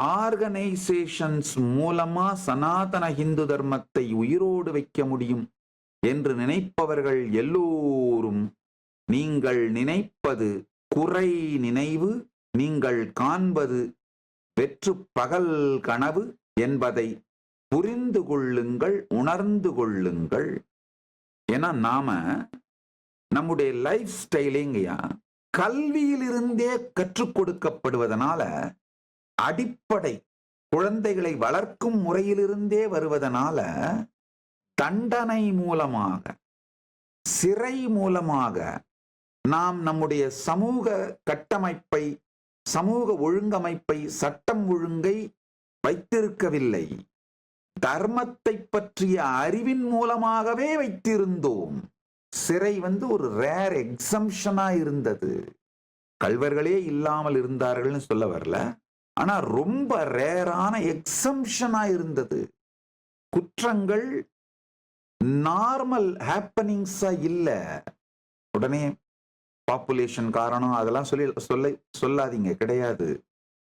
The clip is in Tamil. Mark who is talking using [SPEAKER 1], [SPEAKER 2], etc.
[SPEAKER 1] ஆர்கனைசேஷன்ஸ் மூலமா சனாதன இந்து தர்மத்தை உயிரோடு வைக்க முடியும் என்று நினைப்பவர்கள் எல்லோரும் நீங்கள் நினைப்பது குறை நினைவு நீங்கள் காண்பது வெற்று பகல் கனவு என்பதை புரிந்து கொள்ளுங்கள் உணர்ந்து கொள்ளுங்கள். ஏன்னா நாம நம்முடைய லைஃப் ஸ்டைலேங்கய்யா கல்வியிலிருந்தே கற்றுக் கொடுக்கப்படுவதனால அடிப்படை குழந்தைகளை வளர்க்கும் முறையிலிருந்தே வருவதனால தண்டனை மூலமாக சிறை மூலமாக நாம் நம்முடைய சமூக கட்டமைப்பை சமூக ஒழுங்கமைப்பை சட்டம் ஒழுங்கை வைத்திருக்கவில்லை. தர்மத்தை பற்றிய அறிவின் மூலமாகவே வைத்திருந்தோம். சிறை வந்து ஒரு ரேர் எக்ஸம்ஷனா இருந்தது. கல்வர்களே இல்லாமல் இருந்தார்கள்னு சொல்ல வரல. ஆனா ரொம்ப ரேரான எக்ஸம்ஷனா இருந்தது. குற்றங்கள் நார்மல் ஹேப்பனிங்ஸா இல்ல. உடனே பாப்புலேஷன் காரணம் அதெல்லாம் சொல்லி சொல்ல சொல்லாதீங்க கிடையாது.